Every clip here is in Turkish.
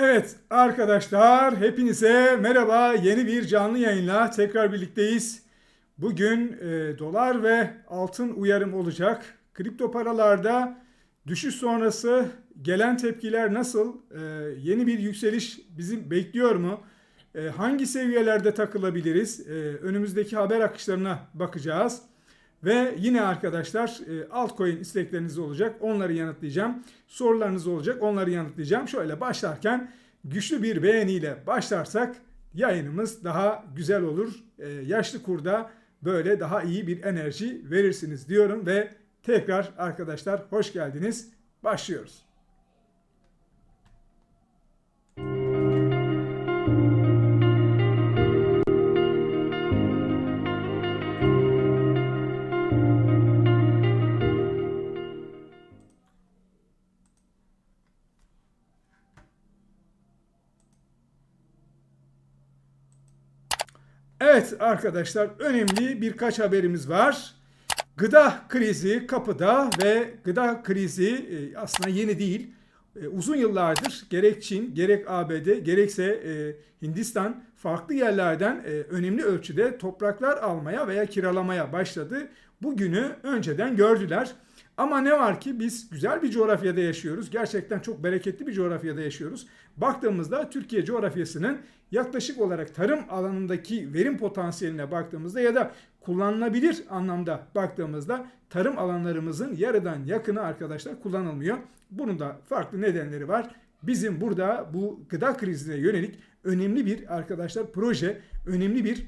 Evet arkadaşlar hepinize merhaba. Yeni bir canlı yayınla tekrar birlikteyiz. Bugün e, dolar ve altın uyarım olacak. Kripto paralarda düşüş sonrası gelen tepkiler nasıl? E, yeni bir yükseliş bizi bekliyor mu? E, hangi seviyelerde takılabiliriz? E, önümüzdeki haber akışlarına bakacağız. Ve yine arkadaşlar e, altcoin istekleriniz olacak. Onları yanıtlayacağım. Sorularınız olacak. Onları yanıtlayacağım. Şöyle başlarken güçlü bir beğeniyle başlarsak yayınımız daha güzel olur. E, Yaşlı kurda böyle daha iyi bir enerji verirsiniz diyorum ve tekrar arkadaşlar hoş geldiniz. Başlıyoruz. Evet arkadaşlar önemli birkaç haberimiz var. Gıda krizi kapıda ve gıda krizi e, aslında yeni değil. E, Uzun yıllardır gerek Çin, gerek ABD, gerekse e, Hindistan farklı yerlerden önemli ölçüde topraklar almaya veya kiralamaya başladı. Bugünü önceden gördüler. Ama ne var ki biz güzel bir coğrafyada yaşıyoruz. Gerçekten çok bereketli bir coğrafyada yaşıyoruz. Baktığımızda Türkiye coğrafyasının yaklaşık olarak tarım alanındaki verim potansiyeline baktığımızda ya da kullanılabilir anlamda baktığımızda tarım alanlarımızın yarıdan yakını arkadaşlar kullanılmıyor. Bunun da farklı nedenleri var. Bizim burada bu gıda krizine yönelik önemli bir arkadaşlar proje, önemli bir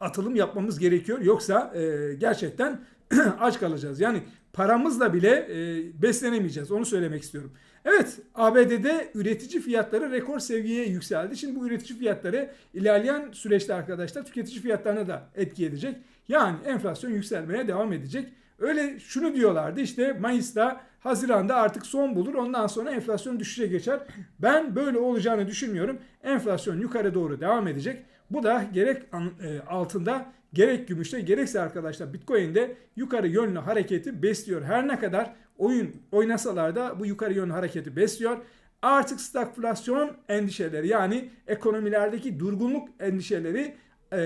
atılım yapmamız gerekiyor. Yoksa e, gerçekten aç kalacağız. Yani paramızla bile e, beslenemeyeceğiz. Onu söylemek istiyorum. Evet ABD'de üretici fiyatları rekor seviyeye yükseldi. Şimdi bu üretici fiyatları ilerleyen süreçte arkadaşlar tüketici fiyatlarına da etki edecek. Yani enflasyon yükselmeye devam edecek. Öyle şunu diyorlardı işte Mayıs'ta Haziran'da artık son bulur ondan sonra enflasyon düşüşe geçer. Ben böyle olacağını düşünmüyorum. Enflasyon yukarı doğru devam edecek. Bu da gerek e, altında gerek gümüşte gerekse arkadaşlar Bitcoin'de yukarı yönlü hareketi besliyor. Her ne kadar oyun oynasalar da bu yukarı yönlü hareketi besliyor. Artık stagflasyon endişeleri yani ekonomilerdeki durgunluk endişeleri e,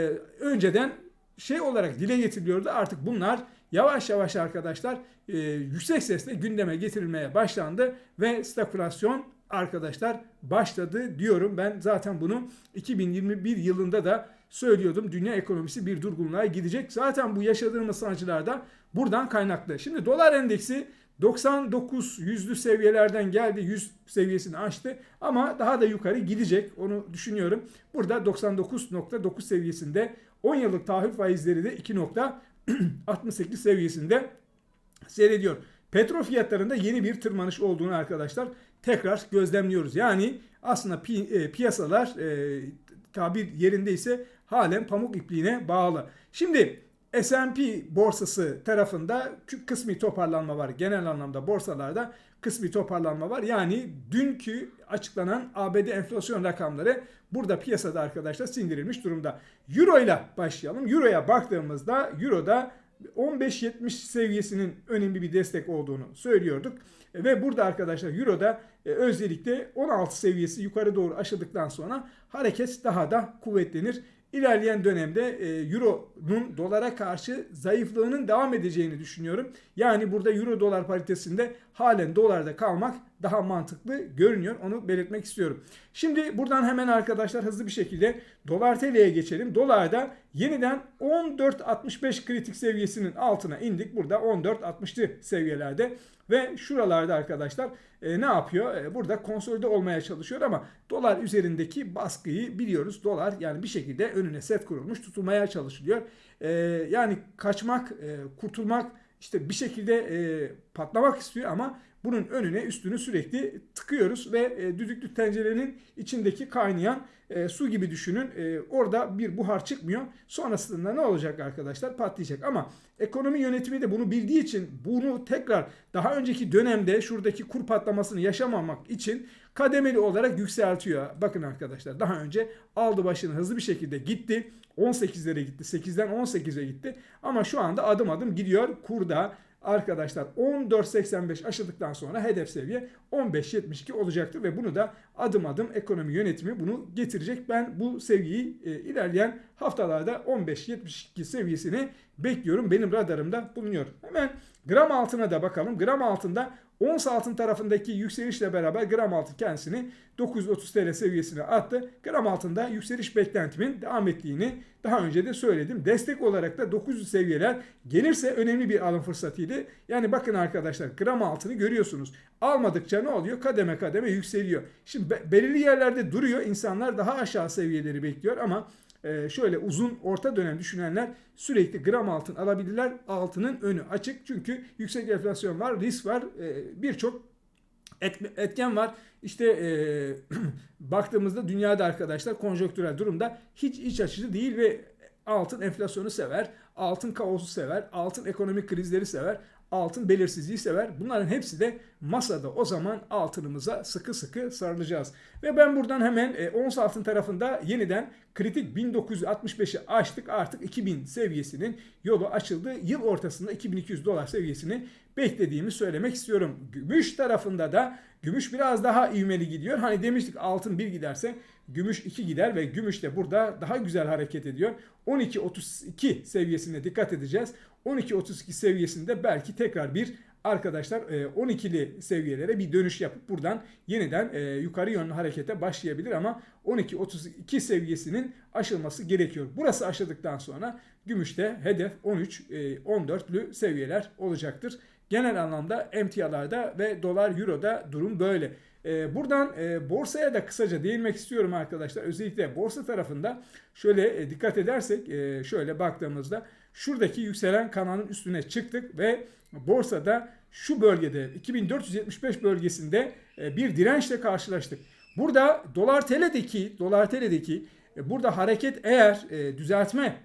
önceden şey olarak dile getiriliyordu. Artık bunlar yavaş yavaş arkadaşlar e, yüksek sesle gündeme getirilmeye başlandı ve stagflasyon arkadaşlar başladı diyorum. Ben zaten bunu 2021 yılında da söylüyordum. Dünya ekonomisi bir durgunluğa gidecek. Zaten bu yaşadığımız sancılar da buradan kaynaklı. Şimdi dolar endeksi 99 yüzlü seviyelerden geldi. 100 seviyesini aştı ama daha da yukarı gidecek. Onu düşünüyorum. Burada 99.9 seviyesinde 10 yıllık tahvil faizleri de 2.68 seviyesinde seyrediyor. Petrol fiyatlarında yeni bir tırmanış olduğunu arkadaşlar tekrar gözlemliyoruz. Yani aslında pi, e, piyasalar e, tabir yerindeyse halen pamuk ipliğine bağlı. Şimdi S&P borsası tarafında kısmi toparlanma var. Genel anlamda borsalarda kısmi toparlanma var. Yani dünkü açıklanan ABD enflasyon rakamları burada piyasada arkadaşlar sindirilmiş durumda. Euro ile başlayalım. Euro'ya baktığımızda Euro'da 15.70 seviyesinin önemli bir destek olduğunu söylüyorduk. Ve burada arkadaşlar Euro'da e, özellikle 16 seviyesi yukarı doğru aşıldıktan sonra hareket daha da kuvvetlenir. İlerleyen dönemde e, Euro'nun dolara karşı zayıflığının devam edeceğini düşünüyorum. Yani burada Euro dolar paritesinde halen dolarda kalmak daha mantıklı görünüyor. Onu belirtmek istiyorum. Şimdi buradan hemen arkadaşlar hızlı bir şekilde dolar TL'ye geçelim. Dolarda yeniden 14.65 kritik seviyesinin altına indik. Burada 14.60'lı seviyelerde ve şuralarda arkadaşlar e, ne yapıyor? E, burada konsolide olmaya çalışıyor ama dolar üzerindeki baskıyı biliyoruz. Dolar yani bir şekilde önüne set kurulmuş tutulmaya çalışılıyor. E, yani kaçmak, e, kurtulmak işte bir şekilde e, patlamak istiyor ama bunun önüne üstünü sürekli tıkıyoruz ve e, düdüklü tencerenin içindeki kaynayan e, su gibi düşünün. E, orada bir buhar çıkmıyor. Sonrasında ne olacak arkadaşlar? Patlayacak. Ama ekonomi yönetimi de bunu bildiği için bunu tekrar daha önceki dönemde şuradaki kur patlamasını yaşamamak için kademeli olarak yükseltiyor. Bakın arkadaşlar daha önce aldı başını hızlı bir şekilde gitti. 18'lere gitti. 8'den 18'e gitti. Ama şu anda adım adım gidiyor. Kurda arkadaşlar 14.85 aşıldıktan sonra hedef seviye 15.72 olacaktır ve bunu da adım adım ekonomi yönetimi bunu getirecek. Ben bu seviyeyi e, ilerleyen haftalarda 15.72 seviyesini bekliyorum. Benim radarımda bulunuyor. Hemen gram altına da bakalım. Gram altında ons altın tarafındaki yükselişle beraber gram altın kendisini 930 TL seviyesine attı. Gram altında yükseliş beklentimin devam ettiğini daha önce de söyledim. Destek olarak da 900 seviyeler gelirse önemli bir alım fırsatıydı. Yani bakın arkadaşlar gram altını görüyorsunuz. Almadıkça ne oluyor? Kademe kademe yükseliyor. Şimdi be- belirli yerlerde duruyor. İnsanlar daha aşağı seviyeleri bekliyor ama şöyle uzun orta dönem düşünenler sürekli gram altın alabilirler. Altının önü açık çünkü yüksek enflasyon var, risk var, e, birçok et- etken var. İşte e, baktığımızda dünyada arkadaşlar konjonktürel durumda hiç iç açıcı değil ve altın enflasyonu sever, altın kaosu sever, altın ekonomik krizleri sever, altın belirsizliği sever. Bunların hepsi de masada o zaman altınımıza sıkı sıkı sarılacağız. Ve ben buradan hemen e, ons altın tarafında yeniden kritik 1965'i aştık. Artık 2000 seviyesinin yolu açıldı. Yıl ortasında 2200 dolar seviyesini beklediğimi söylemek istiyorum. Gümüş tarafında da gümüş biraz daha ivmeli gidiyor. Hani demiştik altın 1 giderse gümüş 2 gider ve gümüş de burada daha güzel hareket ediyor. 12.32 seviyesine dikkat edeceğiz. 12.32 seviyesinde belki tekrar bir arkadaşlar e, 12'li seviyelere bir dönüş yapıp buradan yeniden e, yukarı yönlü harekete başlayabilir ama 12.32 seviyesinin aşılması gerekiyor. Burası aşıldıktan sonra gümüşte hedef 13 e, 14'lü seviyeler olacaktır. Genel anlamda emtialarda ve dolar euroda durum böyle. E, buradan e, borsaya da kısaca değinmek istiyorum arkadaşlar. Özellikle borsa tarafında şöyle e, dikkat edersek e, şöyle baktığımızda şuradaki yükselen kanalın üstüne çıktık ve borsada şu bölgede 2475 bölgesinde e, bir dirençle karşılaştık. Burada dolar TL'deki dolar TL'deki e, burada hareket eğer e, düzeltme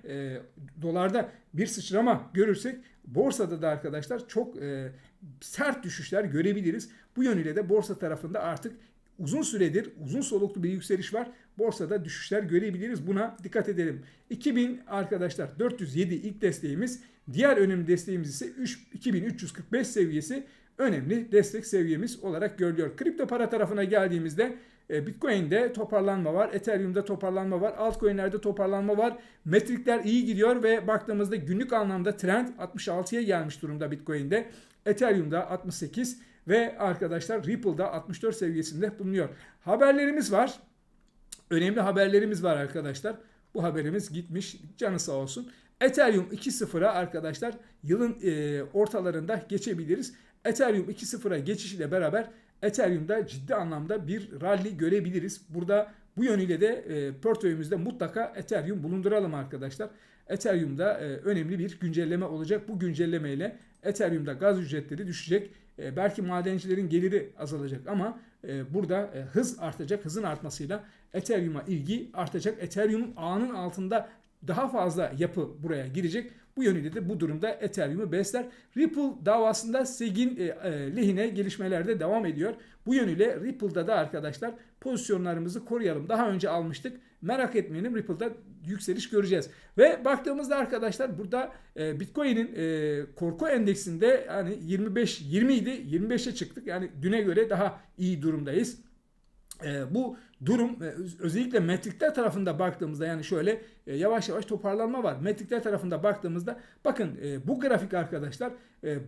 dolarda bir sıçrama görürsek borsada da arkadaşlar çok sert düşüşler görebiliriz. Bu yönüyle de borsa tarafında artık uzun süredir uzun soluklu bir yükseliş var. Borsada düşüşler görebiliriz. Buna dikkat edelim. 2000 arkadaşlar 407 ilk desteğimiz. Diğer önemli desteğimiz ise 3, 2345 seviyesi önemli destek seviyemiz olarak görülüyor. Kripto para tarafına geldiğimizde e, Bitcoin'de toparlanma var, Ethereum'da toparlanma var, altcoin'lerde toparlanma var. Metrikler iyi gidiyor ve baktığımızda günlük anlamda trend 66'ya gelmiş durumda Bitcoin'de. Ethereum'da 68 ve arkadaşlar Ripple'da 64 seviyesinde bulunuyor. Haberlerimiz var. Önemli haberlerimiz var arkadaşlar. Bu haberimiz gitmiş. Canı sağ olsun. Ethereum 2.0'a arkadaşlar yılın e, ortalarında geçebiliriz. Ethereum 2.0'a geçişiyle beraber Ethereum'da ciddi anlamda bir rally görebiliriz. Burada bu yönüyle de e, portföyümüzde mutlaka Ethereum bulunduralım arkadaşlar. Ethereum'da e, önemli bir güncelleme olacak. Bu güncellemeyle Ethereum'da gaz ücretleri düşecek. E, belki madencilerin geliri azalacak ama e, burada e, hız artacak. Hızın artmasıyla Ethereum'a ilgi artacak. Ethereum ağının altında daha fazla yapı buraya girecek. Bu yönüyle de bu durumda Ethereum'u besler. Ripple davasında SEG'in e, e, lehine gelişmelerde devam ediyor. Bu yönüyle Ripple'da da arkadaşlar pozisyonlarımızı koruyalım. Daha önce almıştık. Merak etmeyelim Ripple'da yükseliş göreceğiz. Ve baktığımızda arkadaşlar burada e, Bitcoin'in e, korku endeksinde yani 25 20 idi 25'e çıktık. Yani düne göre daha iyi durumdayız. E, bu durum e, özellikle metrikler tarafında baktığımızda yani şöyle e, yavaş yavaş toparlanma var. Metrikler tarafında baktığımızda bakın e, bu grafik arkadaşlar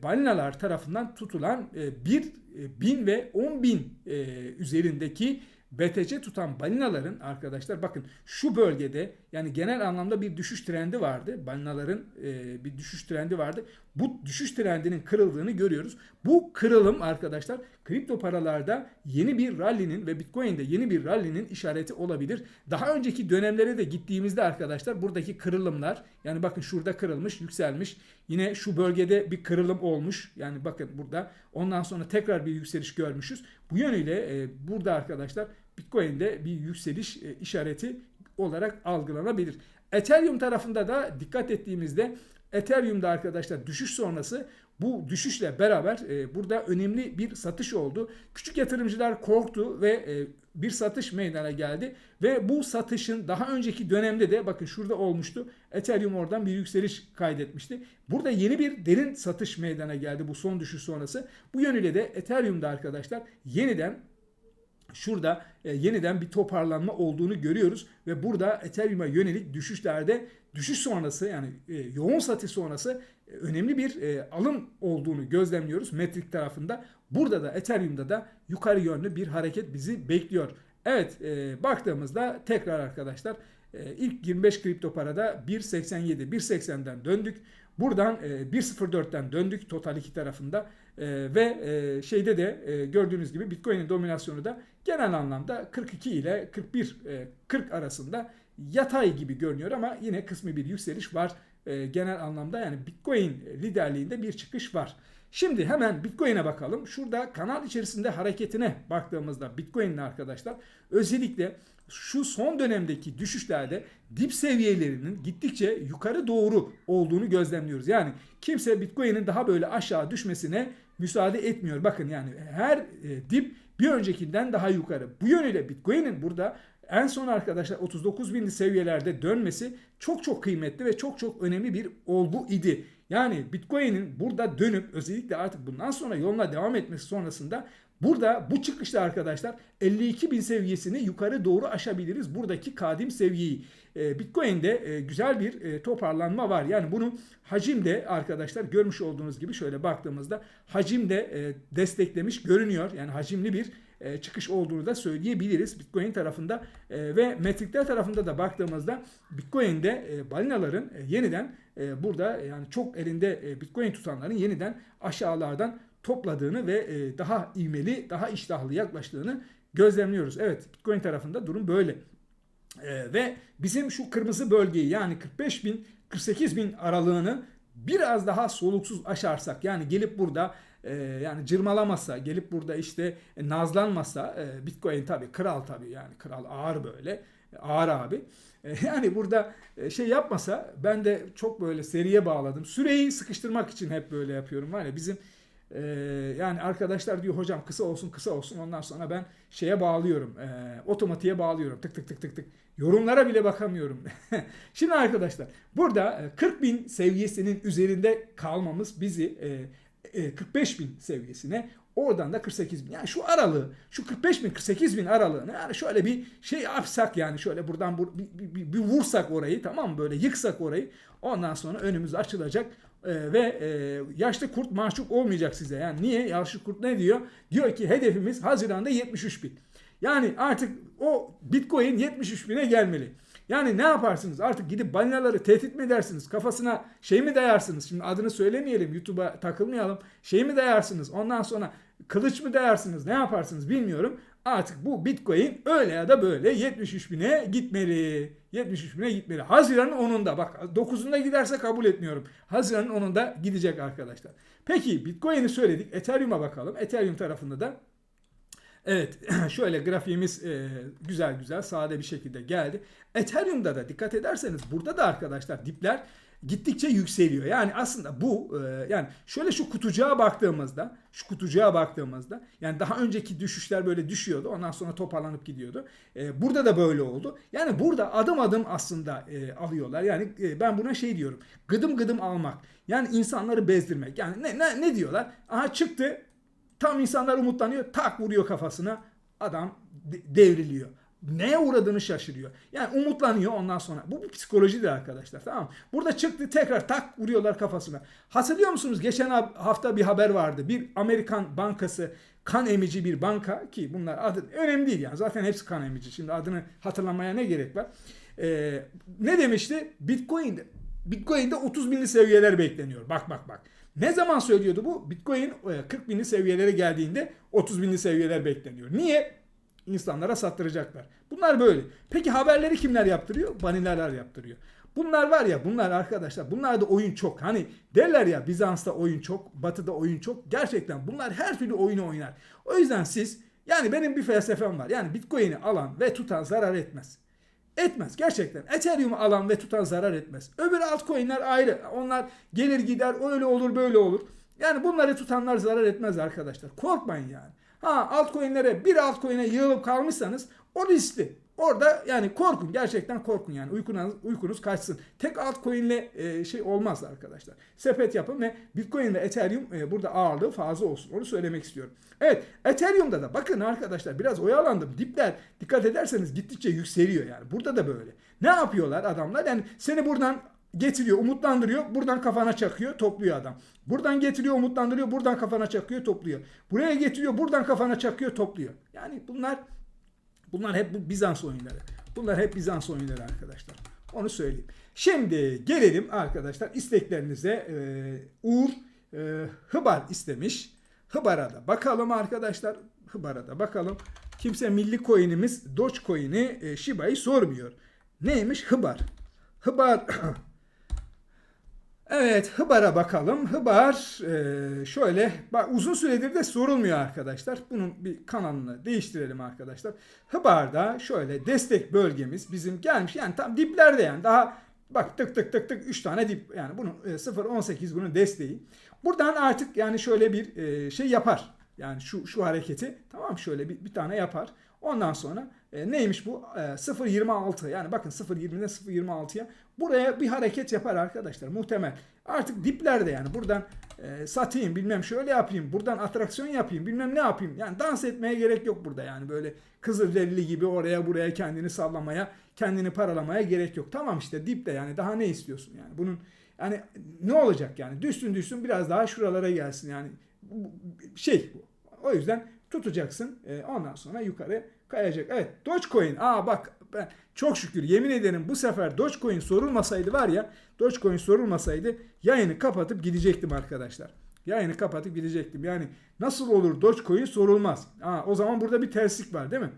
balinalar tarafından tutulan e, 1 e, bin ve 10 bin üzerindeki BTC tutan balinaların arkadaşlar bakın şu bölgede yani genel anlamda bir düşüş trendi vardı. Balinaların bir düşüş trendi vardı. Bu düşüş trendinin kırıldığını görüyoruz. Bu kırılım arkadaşlar kripto paralarda yeni bir rally'nin ve Bitcoin'de yeni bir rally'nin işareti olabilir. Daha önceki dönemlere de gittiğimizde arkadaşlar buradaki kırılımlar yani bakın şurada kırılmış, yükselmiş. Yine şu bölgede bir kırılım olmuş. Yani bakın burada ondan sonra tekrar bir yükseliş görmüşüz. Bu yönüyle e, burada arkadaşlar Bitcoin'de bir yükseliş e, işareti olarak algılanabilir. Ethereum tarafında da dikkat ettiğimizde Ethereum'da arkadaşlar düşüş sonrası bu düşüşle beraber e, burada önemli bir satış oldu. Küçük yatırımcılar korktu ve e, bir satış meydana geldi ve bu satışın daha önceki dönemde de bakın şurada olmuştu. Ethereum oradan bir yükseliş kaydetmişti. Burada yeni bir derin satış meydana geldi bu son düşüş sonrası. Bu yönüyle de Ethereum'da arkadaşlar yeniden şurada e, yeniden bir toparlanma olduğunu görüyoruz ve burada Ethereum'a yönelik düşüşlerde düşüş sonrası yani e, yoğun satış sonrası e, önemli bir e, alım olduğunu gözlemliyoruz metrik tarafında. Burada da Ethereum'da da yukarı yönlü bir hareket bizi bekliyor. Evet e, baktığımızda tekrar arkadaşlar e, ilk 25 kripto parada 1.87 1.80'den döndük. Buradan e, 1.04'ten döndük total iki tarafında e, ve e, şeyde de e, gördüğünüz gibi Bitcoin'in dominasyonu da genel anlamda 42 ile 41 e, 40 arasında yatay gibi görünüyor ama yine kısmi bir yükseliş var e, genel anlamda yani Bitcoin liderliğinde bir çıkış var. Şimdi hemen Bitcoin'e bakalım. Şurada kanal içerisinde hareketine baktığımızda Bitcoin'le arkadaşlar özellikle şu son dönemdeki düşüşlerde dip seviyelerinin gittikçe yukarı doğru olduğunu gözlemliyoruz. Yani kimse Bitcoin'in daha böyle aşağı düşmesine müsaade etmiyor. Bakın yani her e, dip bir öncekinden daha yukarı. Bu yönüyle Bitcoin'in burada en son arkadaşlar 39 binli seviyelerde dönmesi çok çok kıymetli ve çok çok önemli bir olgu idi. Yani Bitcoin'in burada dönüp özellikle artık bundan sonra yoluna devam etmesi sonrasında burada bu çıkışta arkadaşlar 52 bin seviyesini yukarı doğru aşabiliriz. Buradaki kadim seviyeyi. E, Bitcoin'de e, güzel bir e, toparlanma var. Yani bunu hacimde arkadaşlar görmüş olduğunuz gibi şöyle baktığımızda hacimde desteklemiş görünüyor. Yani hacimli bir çıkış olduğunu da söyleyebiliriz Bitcoin tarafında ve metrikler tarafında da baktığımızda Bitcoin'de balinaların yeniden burada yani çok elinde Bitcoin tutanların yeniden aşağılardan topladığını ve daha ivmeli, daha iştahlı yaklaştığını gözlemliyoruz. Evet Bitcoin tarafında durum böyle. ve bizim şu kırmızı bölgeyi yani 45 bin 48 bin aralığını biraz daha soluksuz aşarsak yani gelip burada e, yani cırmalamasa gelip burada işte e, nazlanmasa e, Bitcoin tabi kral tabi yani kral ağır böyle ağır abi. E, yani burada e, şey yapmasa ben de çok böyle seriye bağladım. Süreyi sıkıştırmak için hep böyle yapıyorum var ya bizim e, yani arkadaşlar diyor hocam kısa olsun kısa olsun. Ondan sonra ben şeye bağlıyorum e, otomatiğe bağlıyorum. Tık tık tık tık tık. Yorumlara bile bakamıyorum. Şimdi arkadaşlar burada 40 bin seviyesinin üzerinde kalmamız bizi e, 45 bin seviyesine oradan da 48 bin. Yani şu aralığı şu 45 bin 48 bin aralığını yani şöyle bir şey yapsak yani şöyle buradan bir, bir, bir, bir vursak orayı tamam mı? Böyle yıksak orayı ondan sonra önümüz açılacak ee, ve e, yaşlı kurt mahcup olmayacak size. Yani niye? Yaşlı kurt ne diyor? Diyor ki hedefimiz Haziran'da 73 bin. Yani artık o Bitcoin 73 bine gelmeli. Yani ne yaparsınız? Artık gidip balinaları tehdit mi edersiniz? Kafasına şey mi dayarsınız? Şimdi adını söylemeyelim. YouTube'a takılmayalım. Şey mi dayarsınız? Ondan sonra kılıç mı dayarsınız? Ne yaparsınız bilmiyorum. Artık bu Bitcoin öyle ya da böyle 73 bine gitmeli. 73 bine gitmeli. Haziran'ın 10'unda bak 9'unda giderse kabul etmiyorum. Haziran'ın 10'unda gidecek arkadaşlar. Peki Bitcoin'i söyledik. Ethereum'a bakalım. Ethereum tarafında da Evet şöyle grafiğimiz e, güzel güzel sade bir şekilde geldi. Ethereum'da da dikkat ederseniz burada da arkadaşlar dipler gittikçe yükseliyor. Yani aslında bu e, yani şöyle şu kutucuğa baktığımızda şu kutucuğa baktığımızda yani daha önceki düşüşler böyle düşüyordu. Ondan sonra toparlanıp gidiyordu. E, burada da böyle oldu. Yani burada adım adım aslında e, alıyorlar. Yani ben buna şey diyorum. Gıdım gıdım almak. Yani insanları bezdirmek. Yani ne, ne, ne diyorlar? Aha çıktı Tam insanlar umutlanıyor. Tak vuruyor kafasına. Adam devriliyor. Neye uğradığını şaşırıyor. Yani umutlanıyor ondan sonra. Bu bir psikolojidir arkadaşlar. Tamam Burada çıktı tekrar tak vuruyorlar kafasına. Hatırlıyor musunuz? Geçen hafta bir haber vardı. Bir Amerikan bankası kan emici bir banka ki bunlar adı önemli değil yani. Zaten hepsi kan emici. Şimdi adını hatırlamaya ne gerek var? Ee, ne demişti? Bitcoin'de Bitcoin'de 30 binli seviyeler bekleniyor. Bak bak bak. Ne zaman söylüyordu bu? Bitcoin 40 e, binli seviyelere geldiğinde 30 binli seviyeler bekleniyor. Niye? İnsanlara sattıracaklar. Bunlar böyle. Peki haberleri kimler yaptırıyor? Banilerler yaptırıyor. Bunlar var ya bunlar arkadaşlar bunlar da oyun çok. Hani derler ya Bizans'ta oyun çok, Batı'da oyun çok. Gerçekten bunlar her türlü oyunu oynar. O yüzden siz yani benim bir felsefem var. Yani Bitcoin'i alan ve tutan zarar etmez. Etmez gerçekten. Ethereum alan ve tutan zarar etmez. Öbür altcoin'ler ayrı. Onlar gelir gider öyle olur böyle olur. Yani bunları tutanlar zarar etmez arkadaşlar. Korkmayın yani. Ha altcoin'lere bir altcoin'e yığılıp kalmışsanız o riskli. Orada yani korkun gerçekten korkun yani uykunuz, uykunuz kaçsın. Tek altcoin'le e, şey olmaz arkadaşlar. Sepet yapın ve Bitcoin ve Ethereum e, burada ağırlığı fazla olsun. Onu söylemek istiyorum. Evet Ethereum'da da bakın arkadaşlar biraz oyalandım. Dipler dikkat ederseniz gittikçe yükseliyor yani. Burada da böyle. Ne yapıyorlar adamlar? Yani seni buradan getiriyor, umutlandırıyor, buradan kafana çakıyor, topluyor adam. Buradan getiriyor, umutlandırıyor, buradan kafana çakıyor, topluyor. Buraya getiriyor, buradan kafana çakıyor, topluyor. Yani bunlar bunlar hep bu Bizans oyunları. Bunlar hep Bizans oyunları arkadaşlar. Onu söyleyeyim. Şimdi gelelim arkadaşlar isteklerinize. Ee, Uğur e, Hıbar istemiş. Hıbar'a da bakalım arkadaşlar. Hıbar'a da bakalım. Kimse milli coin'imiz Dogecoin'i e, Shiba'yı sormuyor. Neymiş? Hıbar. Hıbar Evet Hıbar'a bakalım. Hıbar e, şöyle uzun süredir de sorulmuyor arkadaşlar. Bunun bir kanalını değiştirelim arkadaşlar. Hıbar'da şöyle destek bölgemiz bizim gelmiş. Yani tam diplerde yani daha bak tık tık tık tık 3 tane dip yani bunun e, 0.18 bunun desteği. Buradan artık yani şöyle bir e, şey yapar. Yani şu şu hareketi tamam şöyle bir, bir tane yapar. Ondan sonra e, neymiş bu? E, 0.26 yani bakın 0.20'den 0.26'ya buraya bir hareket yapar arkadaşlar muhtemel. Artık diplerde yani buradan e, satayım bilmem şöyle yapayım buradan atraksiyon yapayım bilmem ne yapayım. Yani dans etmeye gerek yok burada yani böyle Kızılderili gibi oraya buraya kendini sallamaya kendini paralamaya gerek yok. Tamam işte dipte yani daha ne istiyorsun yani bunun yani ne olacak yani düşsün düşsün biraz daha şuralara gelsin yani şey bu. O yüzden tutacaksın. E, ondan sonra yukarı kayacak. Evet Dogecoin. Aa bak ben çok şükür yemin ederim bu sefer Dogecoin sorulmasaydı var ya Dogecoin sorulmasaydı yayını kapatıp gidecektim arkadaşlar. Yayını kapatıp gidecektim. Yani nasıl olur Dogecoin sorulmaz. Aa, o zaman burada bir terslik var değil mi?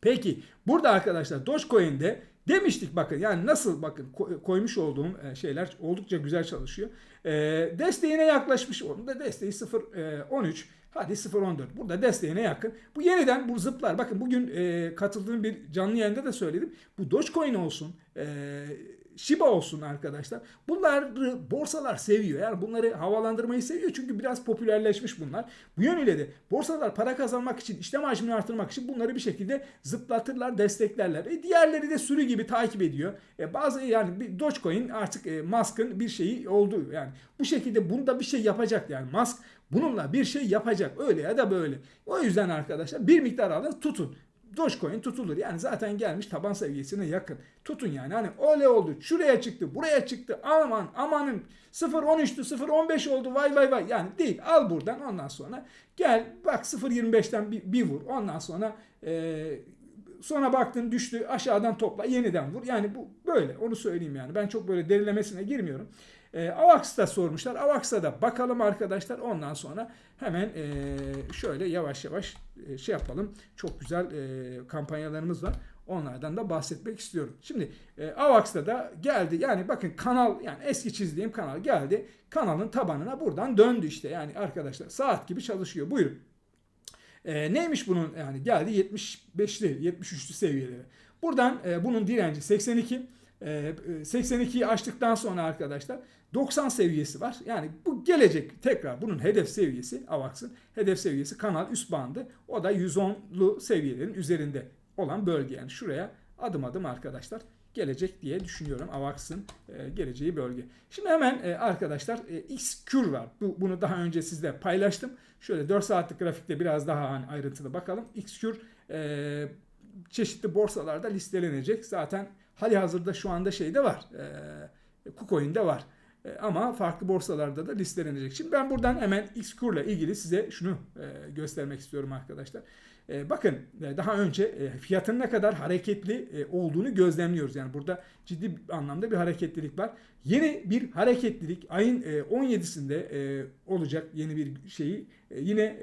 Peki burada arkadaşlar Dogecoin'de demiştik bakın yani nasıl bakın koymuş olduğum şeyler oldukça güzel çalışıyor. E, desteğine yaklaşmış. Onun da desteği 0.13. Hadi 0.14. Burada desteğine yakın. Bu yeniden bu zıplar. Bakın bugün e, katıldığım bir canlı yayında da söyledim. Bu Dogecoin olsun, e, Shiba olsun arkadaşlar. Bunları borsalar seviyor. Yani bunları havalandırmayı seviyor. Çünkü biraz popülerleşmiş bunlar. Bu yönüyle de borsalar para kazanmak için, işlem hacmini artırmak için bunları bir şekilde zıplatırlar, desteklerler. E, diğerleri de sürü gibi takip ediyor. E, bazı yani bir Dogecoin artık e, Musk'ın bir şeyi oldu. Yani bu şekilde bunda bir şey yapacak yani. Musk bununla bir şey yapacak. Öyle ya da böyle. O yüzden arkadaşlar bir miktar alın tutun. Dogecoin tutulur. Yani zaten gelmiş taban seviyesine yakın. Tutun yani. Hani öyle oldu. Şuraya çıktı. Buraya çıktı. Aman amanın 0.13'tü 0.15 oldu. Vay vay vay. Yani değil. Al buradan ondan sonra gel bak 0.25'ten bir, bir vur. Ondan sonra e, sonra baktın düştü aşağıdan topla yeniden vur. Yani bu böyle onu söyleyeyim yani. Ben çok böyle derinlemesine girmiyorum. E, Avax'ta sormuşlar. Avax'ta da bakalım arkadaşlar. Ondan sonra hemen e, şöyle yavaş yavaş e, şey yapalım. Çok güzel e, kampanyalarımız var. Onlardan da bahsetmek istiyorum. Şimdi e, Avax'ta da geldi. Yani bakın kanal yani eski çizdiğim kanal geldi. Kanalın tabanına buradan döndü işte. Yani arkadaşlar saat gibi çalışıyor. Buyurun. E, neymiş bunun yani geldi 75'li 73'lü seviyelere. Buradan e, bunun direnci 82. 82'yi e, aştıktan sonra arkadaşlar 90 seviyesi var. Yani bu gelecek tekrar bunun hedef seviyesi AVAX'ın hedef seviyesi kanal üst bandı. O da 110'lu seviyelerin üzerinde olan bölge. Yani şuraya adım adım arkadaşlar gelecek diye düşünüyorum AVAX'ın e, geleceği bölge. Şimdi hemen e, arkadaşlar e, XCure var. Bu, bunu daha önce sizle paylaştım. Şöyle 4 saatlik grafikte biraz daha hani ayrıntılı bakalım. XCure e, çeşitli borsalarda listelenecek. Zaten hali hazırda şu anda şeyde var. E, KuCoin'de var. E, ama farklı borsalarda da listelenecek. Şimdi ben buradan hemen Xcure ile ilgili size şunu e, göstermek istiyorum arkadaşlar. E, bakın daha önce fiyatın ne kadar hareketli olduğunu gözlemliyoruz. Yani burada ciddi anlamda bir hareketlilik var. Yeni bir hareketlilik ayın 17'sinde olacak yeni bir şeyi. Yine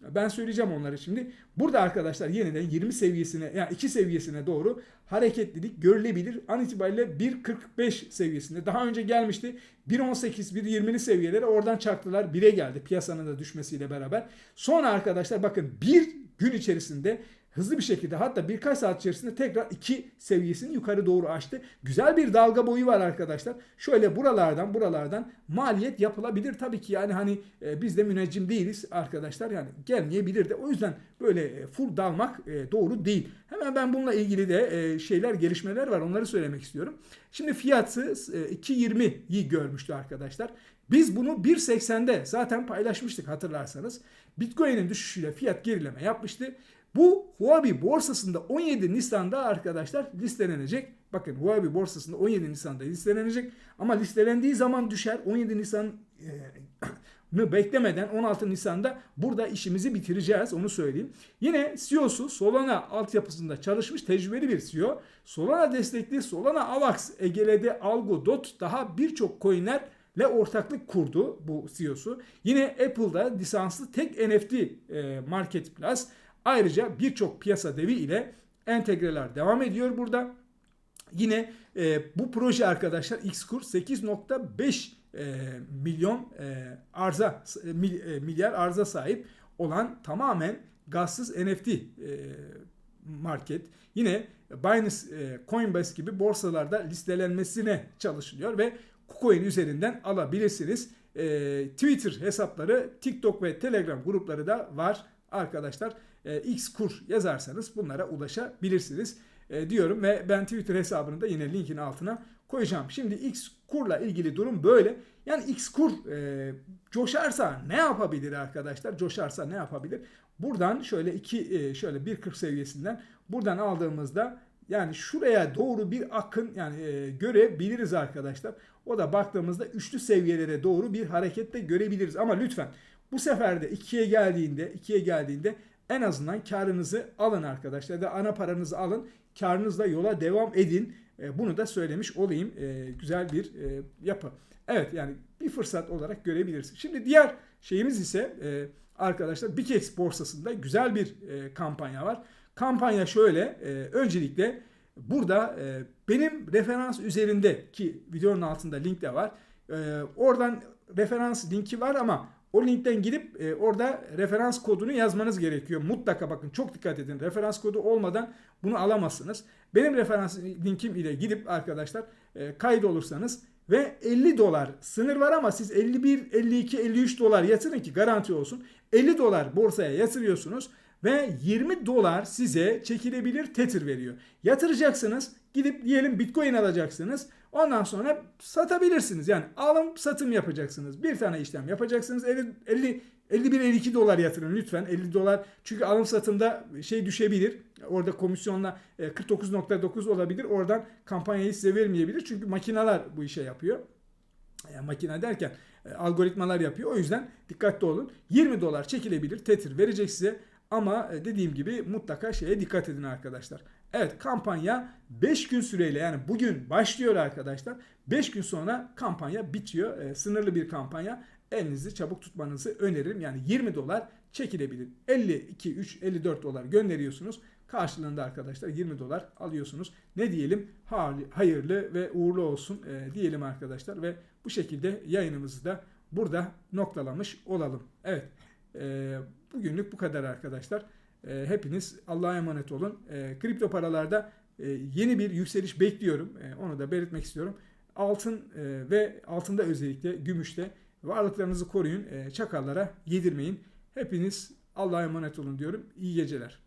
ben söyleyeceğim onları şimdi. Burada arkadaşlar yeniden 20 seviyesine yani 2 seviyesine doğru hareketlilik görülebilir. An itibariyle 1.45 seviyesinde. Daha önce gelmişti. 1.18, 1.20'li seviyelere oradan çaktılar. 1'e geldi piyasanın da düşmesiyle beraber. Sonra arkadaşlar bakın bir gün içerisinde hızlı bir şekilde hatta birkaç saat içerisinde tekrar 2 seviyesini yukarı doğru açtı. Güzel bir dalga boyu var arkadaşlar. Şöyle buralardan buralardan maliyet yapılabilir tabii ki yani hani e, biz de müneccim değiliz arkadaşlar yani gelmeyebilir de o yüzden böyle e, full dalmak e, doğru değil. Hemen ben bununla ilgili de e, şeyler gelişmeler var onları söylemek istiyorum. Şimdi fiyatı e, 2.20'yi görmüştü arkadaşlar. Biz bunu 1.80'de zaten paylaşmıştık hatırlarsanız. Bitcoin'in düşüşüyle fiyat gerileme yapmıştı. Bu Huobi borsasında 17 Nisan'da arkadaşlar listelenecek. Bakın Huobi borsasında 17 Nisan'da listelenecek. Ama listelendiği zaman düşer. 17 Nisan'ı beklemeden 16 Nisan'da burada işimizi bitireceğiz onu söyleyeyim. Yine CEO'su Solana altyapısında çalışmış tecrübeli bir CEO. Solana destekli Solana Avax, EGL'de Algo, DOT daha birçok coinler ortaklık kurdu bu CEO'su. Yine Apple'da lisanslı tek NFT e, Marketplace Ayrıca birçok piyasa devi ile entegreler devam ediyor burada. Yine e, bu proje arkadaşlar Xkur 8.5 e, milyon e, arza e, e, milyar arza sahip olan tamamen gazsız NFT e, market. Yine Binance, e, Coinbase gibi borsalarda listelenmesine çalışılıyor ve KuCoin üzerinden alabilirsiniz. E, Twitter hesapları, TikTok ve Telegram grupları da var arkadaşlar e, X kur yazarsanız bunlara ulaşabilirsiniz e, diyorum ve ben Twitter hesabını da yine linkin altına koyacağım. Şimdi X kurla ilgili durum böyle. Yani X kur e, coşarsa ne yapabilir arkadaşlar? Coşarsa ne yapabilir? Buradan şöyle iki e, şöyle 1.40 seviyesinden buradan aldığımızda yani şuraya doğru bir akın yani e, görebiliriz arkadaşlar. O da baktığımızda üçlü seviyelere doğru bir harekette görebiliriz. Ama lütfen bu sefer de 2'ye geldiğinde 2'ye geldiğinde en azından karınızı alın arkadaşlar da ana paranızı alın. Karınızla yola devam edin. E, bunu da söylemiş olayım. E, güzel bir e, yapı. Evet yani bir fırsat olarak görebilirsiniz. Şimdi diğer şeyimiz ise arkadaşlar Bikex borsasında güzel bir kampanya var. Kampanya şöyle. öncelikle burada benim referans üzerinde ki videonun altında link de var. oradan referans linki var ama o linkten gidip e, orada referans kodunu yazmanız gerekiyor. Mutlaka bakın çok dikkat edin. Referans kodu olmadan bunu alamazsınız. Benim referans linkim ile gidip arkadaşlar e, kaydolursanız ve 50 dolar sınır var ama siz 51, 52, 53 dolar yatırın ki garanti olsun. 50 dolar borsaya yatırıyorsunuz ve 20 dolar size çekilebilir Tether veriyor. Yatıracaksınız gidip diyelim Bitcoin alacaksınız. Ondan sonra satabilirsiniz. Yani alım satım yapacaksınız. Bir tane işlem yapacaksınız. 50, 50 51-52 dolar yatırın lütfen. 50 dolar çünkü alım satımda şey düşebilir. Orada komisyonla 49.9 olabilir. Oradan kampanyayı size vermeyebilir. Çünkü makineler bu işe yapıyor. Yani makine derken e, algoritmalar yapıyor. O yüzden dikkatli olun. 20 dolar çekilebilir. Tether verecek size. Ama e, dediğim gibi mutlaka şeye dikkat edin arkadaşlar. Evet kampanya 5 gün süreyle yani bugün başlıyor arkadaşlar. 5 gün sonra kampanya bitiyor. E, sınırlı bir kampanya. Elinizi çabuk tutmanızı öneririm. Yani 20 dolar çekilebilir. 52, 3, 54 dolar gönderiyorsunuz. Karşılığında arkadaşlar 20 dolar alıyorsunuz. Ne diyelim? Hayırlı ve uğurlu olsun e, diyelim arkadaşlar. Ve bu şekilde yayınımızı da burada noktalamış olalım. Evet. E, bugünlük bu kadar arkadaşlar. E, hepiniz Allah'a emanet olun. E, kripto paralarda e, yeni bir yükseliş bekliyorum. E, onu da belirtmek istiyorum. Altın e, ve altında özellikle gümüşte varlıklarınızı koruyun. E, çakallara yedirmeyin. Hepiniz Allah'a emanet olun diyorum. İyi geceler.